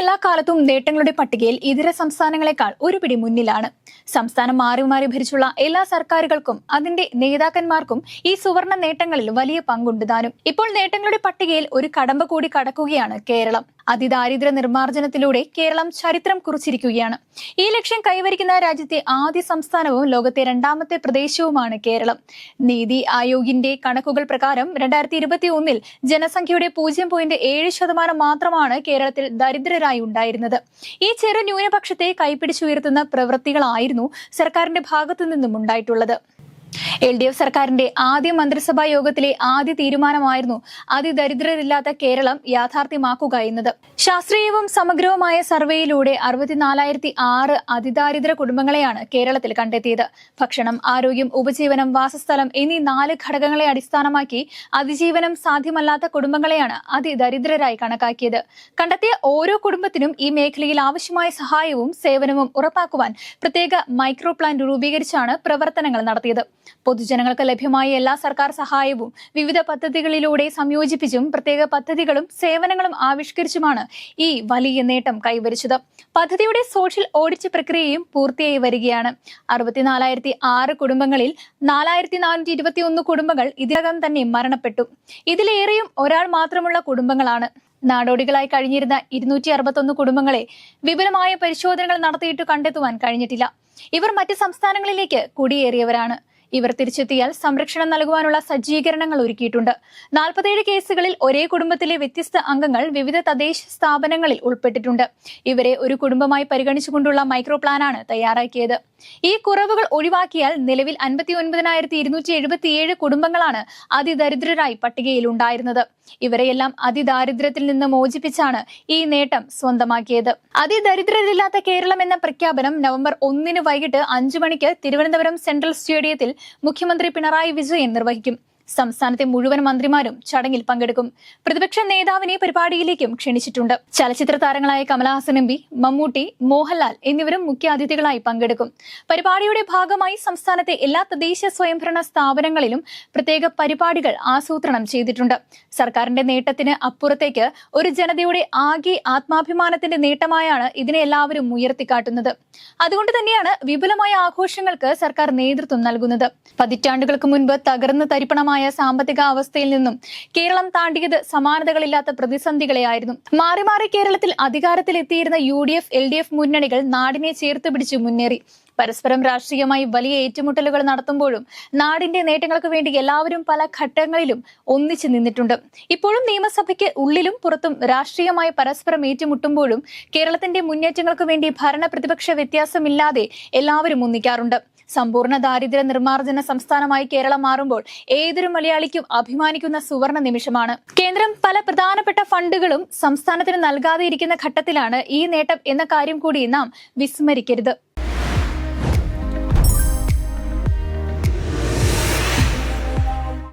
എല്ലാ കാലത്തും നേട്ടങ്ങളുടെ പട്ടികയിൽ ഇതര സംസ്ഥാനങ്ങളെക്കാൾ ഒരു പിടി മുന്നിലാണ്. സംസ്ഥാനം മാറി മാറി ഭരിച്ചുള്ള എല്ലാ സർക്കാരുകൾക്കും അതിന്റെ നേതാക്കന്മാർക്കും ഈ സുവർണ നേട്ടങ്ങളിൽ വലിയ പങ്കുണ്ട് താനും. ഇപ്പോൾ നേട്ടങ്ങളുടെ പട്ടികയിൽ ഒരു കടമ്പ കൂടി കടക്കുകയാണ് കേരളം. അതിദാരിദ്ര്യ നിർമ്മാർജനത്തിലൂടെ കേരളം ചരിത്രം കുറിച്ചിരിക്കുകയാണ്. ഈ ലക്ഷ്യം കൈവരിക്കുന്ന രാജ്യത്തെ ആദ്യ സംസ്ഥാനവും ലോകത്തെ രണ്ടാമത്തെ പ്രദേശവുമാണ് കേരളം. നീതി ആയോഗിന്റെ കണക്കുകൾ പ്രകാരം രണ്ടായിരത്തി ഇരുപത്തി ഒന്നിൽ ജനസംഖ്യയുടെ പൂജ്യം പോയിന്റ് ഏഴ് ശതമാനം മാത്രമാണ് കേരളത്തിൽ ദരിദ്രരായി ഉണ്ടായിരുന്നത്. ഈ ചെറു ന്യൂനപക്ഷത്തെ കൈപ്പിടിച്ചുയർത്തുന്ന പ്രവൃത്തികളായിരുന്നു സർക്കാരിന്റെ ഭാഗത്തു നിന്നും ഉണ്ടായിട്ടുള്ളത്. എൽ ഡി എഫ് സർക്കാരിന്റെ ആദ്യ മന്ത്രിസഭാ യോഗത്തിലെ ആദ്യ തീരുമാനമായിരുന്നു അതിദരിദ്രരില്ലാത്ത കേരളം യാഥാർത്ഥ്യമാക്കുക എന്നത്. ശാസ്ത്രീയവും സമഗ്രവുമായ സർവേയിലൂടെ അറുപത്തിനാലായിരത്തി ആറ് അതിദാരിദ്ര കുടുംബങ്ങളെയാണ് കേരളത്തിൽ കണ്ടെത്തിയത്. ഭക്ഷണം ആരോഗ്യം ഉപജീവനം വാസസ്ഥലം എന്നീ നാല് ഘടകങ്ങളെ അടിസ്ഥാനമാക്കി അതിജീവനം സാധ്യമല്ലാത്ത കുടുംബങ്ങളെയാണ് അതിദരിദ്രരായി കണക്കാക്കിയത്. കണ്ടെത്തിയ ഓരോ കുടുംബത്തിനും ഈ മേഖലയിൽ ആവശ്യമായ സഹായവും സേവനവും ഉറപ്പാക്കുവാൻ പ്രത്യേക മൈക്രോ പ്ലാൻ രൂപീകരിച്ചാണ് പ്രവർത്തനങ്ങൾ നടത്തിയത്. പൊതുജനങ്ങൾക്ക് ലഭ്യമായ എല്ലാ സർക്കാർ സഹായവും വിവിധ പദ്ധതികളിലൂടെ സംയോജിപ്പിച്ചും പ്രത്യേക പദ്ധതികളും സേവനങ്ങളും ആവിഷ്കരിച്ചുമാണ് ഈ വലിയ നേട്ടം കൈവരിച്ചത്. പദ്ധതിയുടെ സോഷ്യൽ ഓഡിറ്റ് പ്രക്രിയയും പൂർത്തിയായി വരികയാണ്. അറുപത്തിനാലായിരത്തി ആറ് കുടുംബങ്ങളിൽ നാലായിരത്തി നാനൂറ്റി ഇരുപത്തി ഒന്ന് കുടുംബങ്ങൾ ഇതിനകം തന്നെ മരണപ്പെട്ടു. ഇതിലേറെയും ഒരാൾ മാത്രമുള്ള കുടുംബങ്ങളാണ്. നാടോടികളായി കഴിഞ്ഞിരുന്ന ഇരുന്നൂറ്റി അറുപത്തൊന്ന് കുടുംബങ്ങളെ വിപുലമായ പരിശോധനകൾ നടത്തിയിട്ട് കണ്ടെത്തുവാൻ കഴിഞ്ഞിട്ടില്ല. ഇവർ മറ്റ് സംസ്ഥാനങ്ങളിലേക്ക് കുടിയേറിയവരാണ്. ഇവർ തിരിച്ചെത്തിയാൽ സംരക്ഷണം നൽകുവാനുള്ള സജ്ജീകരണങ്ങൾ ഒരുക്കിയിട്ടുണ്ട്. നാൽപ്പത്തേഴ് കേസുകളിൽ ഒരേ കുടുംബത്തിലെ വ്യത്യസ്ത അംഗങ്ങൾ വിവിധ തദ്ദേശ സ്ഥാപനങ്ങളിൽ ഉൾപ്പെട്ടിട്ടുണ്ട്. ഇവരെ ഒരു കുടുംബമായി പരിഗണിച്ചുകൊണ്ടുള്ള മൈക്രോ പ്ലാനാണ് തയ്യാറാക്കിയത്. ഈ കുറവുകൾ ഒഴിവാക്കിയാൽ നിലവിൽ അൻപത്തി ഒൻപതിനായിരത്തി ഇരുന്നൂറ്റി എഴുപത്തിയേഴ് കുടുംബങ്ങളാണ് അതിദരിദ്രരായി പട്ടികയിൽ ഉണ്ടായിരുന്നത്. ഇവരെയെല്ലാം അതിദാരിദ്ര്യത്തിൽ നിന്ന് മോചിപ്പിച്ചാണ് ഈ നേട്ടം സ്വന്തമാക്കിയത്. അതിദരിദ്രരില്ലാത്ത കേരളം എന്ന പ്രഖ്യാപനം നവംബർ ഒന്നിന് വൈകിട്ട് അഞ്ചു മണിക്ക് തിരുവനന്തപുരം സെൻട്രൽ സ്റ്റേഡിയത്തിൽ മുഖ്യമന്ത്രി പിണറായി വിജയൻ നിർവഹിക്കും. സംസ്ഥാനത്തെ മുഴുവൻ മന്ത്രിമാരും ചടങ്ങിൽ പങ്കെടുക്കും. പ്രതിപക്ഷ നേതാവിനെ പരിപാടിയിലേക്കും ക്ഷണിച്ചിട്ടുണ്ട്. ചലച്ചിത്ര താരങ്ങളായ കമലഹാസൻ എം പി മമ്മൂട്ടി മോഹൻലാൽ എന്നിവരും മുഖ്യാതിഥികളായി പങ്കെടുക്കും. പരിപാടിയുടെ ഭാഗമായി സംസ്ഥാനത്തെ എല്ലാ തദ്ദേശ സ്വയംഭരണ സ്ഥാപനങ്ങളിലും പ്രത്യേക പരിപാടികൾ ആസൂത്രണം ചെയ്തിട്ടുണ്ട്. സർക്കാരിന്റെ നേട്ടത്തിന് അപ്പുറത്തേക്ക് ഒരു ജനതയുടെ ആകെ ആത്മാഭിമാനത്തിന്റെ നേട്ടമായാണ് ഇതിനെ എല്ലാവരും ഉയർത്തിക്കാട്ടുന്നത്. അതുകൊണ്ട് തന്നെയാണ് വിപുലമായ ആഘോഷങ്ങൾക്ക് സർക്കാർ നേതൃത്വം നൽകുന്നത്. പതിറ്റാണ്ടുകൾക്ക് മുൻപ് തകർന്ന് തരിപ്പണമായ സാമ്പത്തിക അവസ്ഥയിൽ നിന്നും കേരളം താണ്ടിയത് സമാനതകളില്ലാത്ത പ്രതിസന്ധികളെയായിരുന്നു. മാറി മാറി കേരളത്തിൽ അധികാരത്തിലെത്തിയിരുന്ന U D F L D F മുന്നണികൾ നാടിനെ ചേർത്ത് പിടിച്ച് മുന്നേറി. പരസ്പരം രാഷ്ട്രീയമായി വലിയ ഏറ്റുമുട്ടലുകൾ നടത്തുമ്പോഴും നാടിന്റെ നേട്ടങ്ങൾക്ക് വേണ്ടി എല്ലാവരും പല ഘട്ടങ്ങളിലും ഒന്നിച്ചു നിന്നിട്ടുണ്ട്. ഇപ്പോഴും നിയമസഭയ്ക്ക് ഉള്ളിലും പുറത്തും രാഷ്ട്രീയമായി പരസ്പരം ഏറ്റുമുട്ടുമ്പോഴും കേരളത്തിന്റെ മുന്നേറ്റങ്ങൾക്ക് വേണ്ടി ഭരണ പ്രതിപക്ഷ വ്യത്യാസമില്ലാതെ എല്ലാവരും ഒന്നിക്കാറുണ്ട്. സമ്പൂർണ ദാരിദ്ര്യ നിർമ്മാർജന സംസ്ഥാനമായി കേരളം മാറുമ്പോൾ ഏതൊരു മലയാളിക്കും അഭിമാനിക്കുന്ന സുവർണ നിമിഷമാണ്. കേന്ദ്രം പല പ്രധാനപ്പെട്ട ഫണ്ടുകളും സംസ്ഥാനത്തിന് നൽകാതെ ഘട്ടത്തിലാണ് ഈ നേട്ടം എന്ന കാര്യം കൂടി നാം വിസ്മരിക്കരുത്.